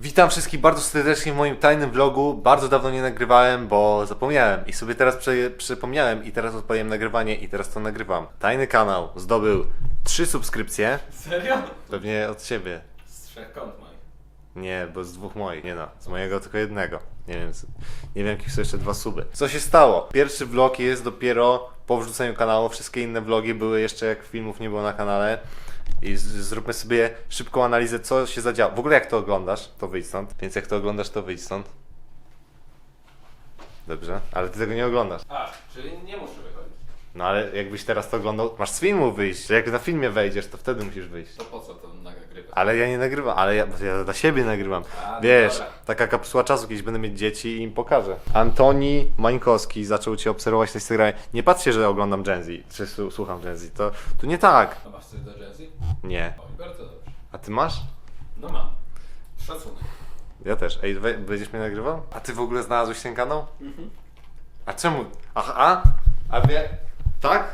Witam wszystkich bardzo serdecznie w moim tajnym vlogu. Bardzo dawno nie nagrywałem, bo zapomniałem i sobie teraz przypomniałem i teraz odpaliłem nagrywanie i teraz to nagrywam. Tajny kanał zdobył trzy subskrypcje, Serio? pewnie od ciebie. Z trzech kąt moich. Nie, bo z dwóch moich, nie no, z mojego tylko jednego. Nie wiem, nie wiem jakie są jeszcze dwa suby. Co się stało? Pierwszy vlog jest dopiero po wrzuceniu kanału, wszystkie inne vlogi były jeszcze jak filmów nie było na kanale. I zróbmy sobie szybką analizę, co się zadziało. W ogóle jak to oglądasz, to wyjdź stąd. Więc jak to oglądasz, to wyjdź stąd. Dobrze, ale ty tego nie oglądasz. A, czyli nie muszę. No ale jakbyś teraz to oglądał, masz z filmu wyjść. Jak na filmie wejdziesz, to wtedy musisz wyjść. To po co to nagrywać? Ale ja nie nagrywam, ale ja, ja dla siebie nagrywam. A, no Wiesz, dobra. taka kapsuła czasu, kiedyś będę mieć dzieci i im pokażę. Antoni Mańkowski zaczął cię obserwować na Instagramie. Nie patrzcie, że oglądam Gen Z, czy su- słucham Gen Z. To, to nie tak. A masz coś do Gen Nie. O, bardzo dobrze. A ty masz? No mam. Szacunek. Ja też. Ej, we, będziesz mnie nagrywał? A ty w ogóle znalazłeś ten kanał? A czemu? Aha, a? A wie... Tak?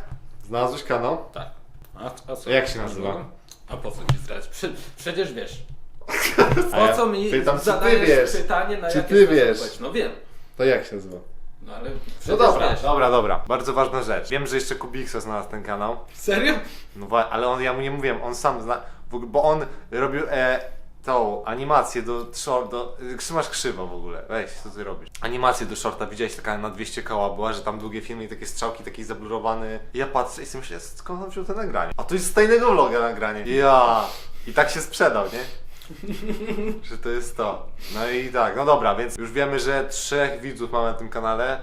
Znalazłeś kanał? Tak. A, a co? Jak się nazywa? A po co ci zdradzić? Prze, przecież wiesz. A Po co mi pytam, czy ty zadajesz wiesz? pytanie na Czy jakie ty sposób wiesz? No wiem. To jak się nazywa? No ale No przecież dobra, wiesz. dobra, dobra. Bardzo ważna rzecz. Wiem, że jeszcze Kubikso znalazł ten kanał. Serio? No wa- ale on, ja mu nie mówiłem, on sam zna, w ogóle, bo on robił e, tą animację do short, do, trzymasz krzywo w ogóle, weź, co ty robisz? Animację do shorta, widziałeś, taka na 200 koła była, że tam długie filmy i takie strzałki, taki zablurowany. I ja patrzę i sobie myślę, skąd on wziął to nagranie? A to jest z tajnego vloga nagranie. Ja! I tak się sprzedał, nie? że to jest to. No i tak, no dobra, więc już wiemy, że trzech widzów mamy na tym kanale,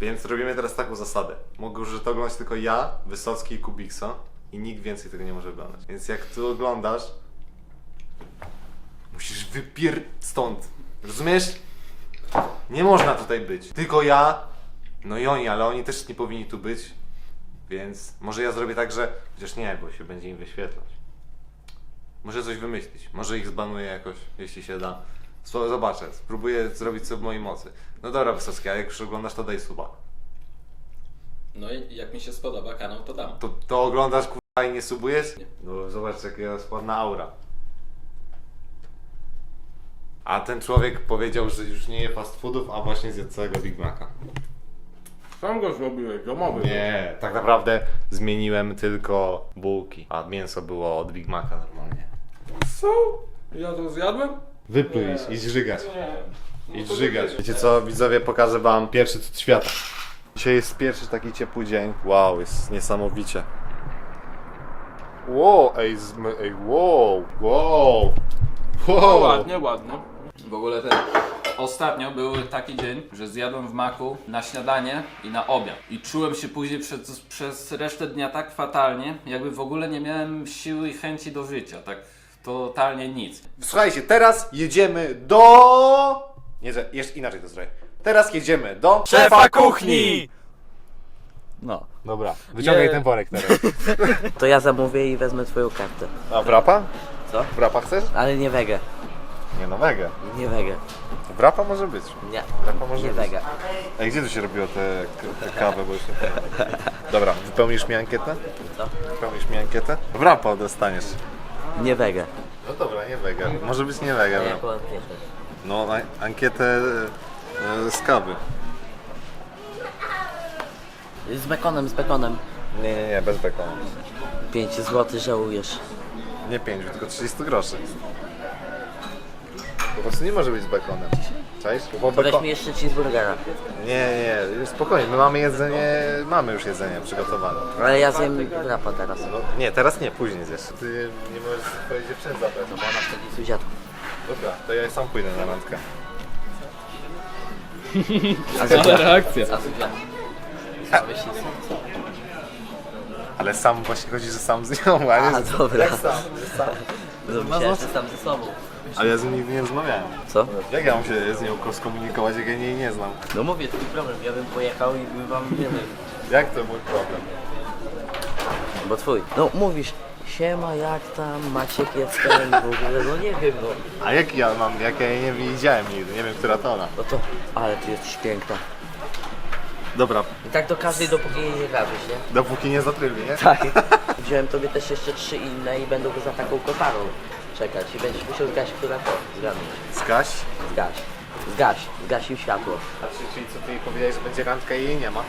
więc robimy teraz taką zasadę. Mogę że to oglądać tylko ja, Wysocki i Kubikso i nikt więcej tego nie może oglądać. Więc jak ty oglądasz, musisz wypier... stąd. Rozumiesz? Nie można tutaj być. Tylko ja, no i oni, ale oni też nie powinni tu być. Więc może ja zrobię tak, że... Chociaż nie, bo się będzie im wyświetlać. Muszę coś wymyślić. Może ich zbanuję jakoś, jeśli się da. Zobaczę, spróbuję zrobić co w mojej mocy. No dobra, Wysocki, a jak już oglądasz, to daj suba. No i jak mi się spodoba kanał, to dam. To, to oglądasz kurwa i nie subujesz? Nie. No zobacz jaka ładna aura. A ten człowiek powiedział, że już nie je fast foodów, a właśnie zjadł całego Big Maca. Sam go zrobiłeś, domowy. Nie, tak naprawdę zmieniłem tylko bułki, a mięso było od Big Maca normalnie. Co? Ja to zjadłem? Wypluj idź, idź żygać. Nie. Idź żygać. Wiecie co, widzowie, pokażę wam pierwszy cud świata. Dzisiaj jest pierwszy taki ciepły dzień. Wow, jest niesamowicie. Wow, ej, ej, wow, wow. No Wow. ładnie, ładnie. W ogóle ten. Ostatnio był taki dzień, że zjadłem w maku na śniadanie i na obiad. I czułem się później przez, przez resztę dnia tak fatalnie, jakby w ogóle nie miałem siły i chęci do życia. Tak totalnie nic. Słuchajcie, teraz jedziemy do... Nie, że jeszcze inaczej to zrobię. Teraz jedziemy do... Szefa kuchni! No. Dobra, wyciągaj Nie. ten worek teraz. To ja zamówię i wezmę twoją kartę. A wrapa? Co? Wrapa chcesz? Ale nie wege. Nie no, wege. Nie wege. Wrapa może być. Nie. Wrapa może Nie być. wege. Ej, gdzie tu się robiło te, te kawę, bo już nie pamiętam. Dobra, wypełnisz mi ankietę? Co? Wypełnisz mi ankietę? Wrapa dostaniesz. Nie wege. No dobra, nie wege. Może być nie wege. A No, jaką ankietę? no a- ankietę e, z kawy. Z bekonem, z bekonem. Nie, nie, nie, bez bekonu. 5 zł żałujesz. Nie 5, tylko 30 groszy. Po prostu nie może być z bekonem. Cześć? Bo weź beko... mi jeszcze cheeseburgera. Nie, nie, nie, spokojnie, my mamy jedzenie, mamy już jedzenie przygotowane. Ale ja zjem wrapa teraz. No, nie, teraz nie, później zjesz. Ty nie możesz swojej dziewczyny zabrać. Bo ona wtedy jest u dziadków. Dobra, to ja sam pójdę na randkę. A reakcja. A? Ale sam właśnie chodzi, że sam z nią, a nie A, z... dobra. Jak sam? sam? No myślałem, że sam ze sobą. Ale ja z nią nigdy nie rozmawiałem. Co? Jak ja mam się z nią skomunikować, jak ja jej nie znam? No mówię, twój problem. Ja bym pojechał i bym wam, nie wiem, Jak to mój problem? bo twój. No mówisz, siema, jak tam, Maciek jestem, w ogóle, no nie wiem, no. A jak ja mam, jak ja jej nie widziałem nigdy, nie wiem, która to ona. No to, ale ty jesteś piękna. Dobra, I tak do każdej, dopóki jej nie każesz, nie? dopóki nie zatryli, nie? Tak. Wziąłem tobie też jeszcze trzy inne i będą za taką kotarą. Czekać i będziesz musiał zgasić telefon. Zgadnij. Zgaś. Zgaś. Zgaś. Zgasił światło. A czy, czyli co ty jej powiedziałeś, że będzie randka i jej nie ma?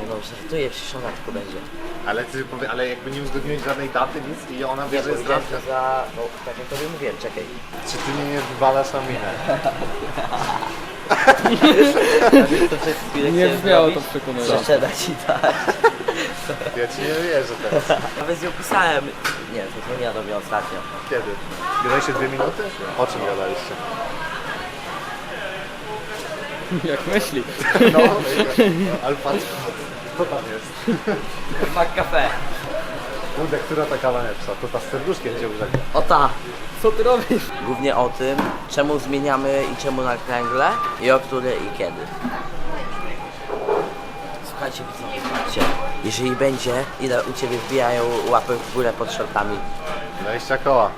Nie no, żartuję, przecież ona tylko będzie. Ale ty powie, ale jakby nie uzgodniłeś żadnej daty, nic i ona wie, że jest powiedziałem randka. to za... No, tak jak tobie mówiłem, czekaj. Czy ty mnie nie wywalasz na minę? To przez chwilę Nie chciałem brzmiało to zrobić, przekonująco. Przeszedać i tak. Ja ci nie wierzę teraz. Nawet ją pisałem. Nie, to dzwoniła do mnie ostatnio. Kiedy? Gadaliście dwie minuty? O czym gadaliście? Jak myśli. No, ale patrz, co tam jest? Fuck cafe. Kurde, która ta kawa lepsza? To ta z serduszkiem cię urzekła. O ta. Co ty robisz? Głównie o tym, czemu zmieniamy i czemu na kręgle i o które i kiedy. Słuchajcie, patrzcie. Jeżeli będzie, ile u Ciebie wbijają łapy w górę pod shortami? 20 koła.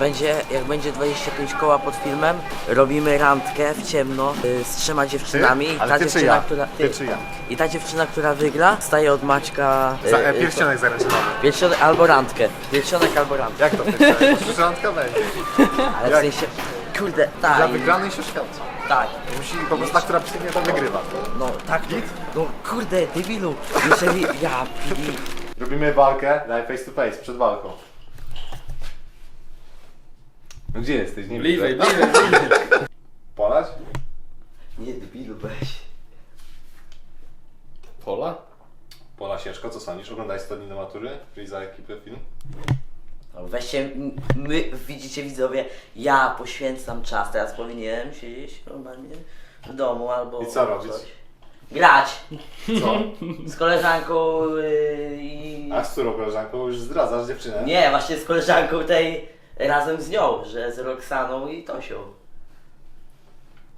Będzie, jak będzie 25 koła pod filmem, robimy randkę w ciemno y, z trzema dziewczynami. Ty? I Ale ta ty czy dziewczyna, ja? która. Ty czy ja? I ta dziewczyna, która wygra, staje od Maćka. y, Za, y, e, pierścionek albo randkę. Pierścionek albo randkę. Jak to pierścionek? Przecież randka będzie. Ale w jak? sensie. Kurde, Dla tak. wygranej się. Tak. Musi po prostu ta, która przygnie, to wygrywa. No tak, no kurde, debilu. Jeżeli ja pili. Robimy walkę, daj face to face, przed walką. No gdzie jesteś? Nie Bliżej, widzę. bliżej, bliżej. Polać? Nie debilu, weź. Pola? Pola Sieszko, co sądzisz? Oglądaj 100 dni do matury, czyli za ekipę film. No weźcie, my, widzicie widzowie, ja poświęcam czas, teraz powinienem siedzieć normalnie w domu albo I co robić? coś. Grać Co? z koleżanką yy, i... A z którą koleżanką już zdradzasz dziewczynę? Nie, właśnie z koleżanką tej razem z nią, że z Roxaną i Tosią.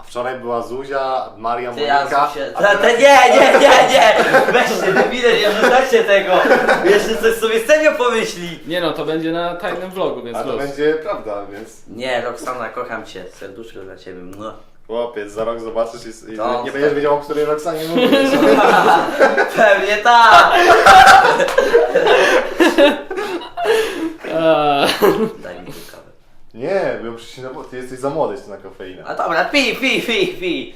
A wczoraj była Zuzia, Maria, Ty, ja Monika. się... a Te, te, nie, nie, nie, nie! Weźcie, debile, nie oglądacie tego! Jeszcze coś sobie serio pomyśli! Nie no, to będzie na tajnym vlogu, więc A to luz. będzie prawda, więc Nie, Roxana, kocham cię, serduszko dla ciebie. Mua. chłopiec, za rok zobaczysz i, i To- nie będziesz wiedział, o której Roxanie mówisz. Pewnie tak! Eee. Daj mi nie, bo przecież na, ty jesteś za młody jeszcze na kofeinę. A dobra, pij, pij, pij, pij!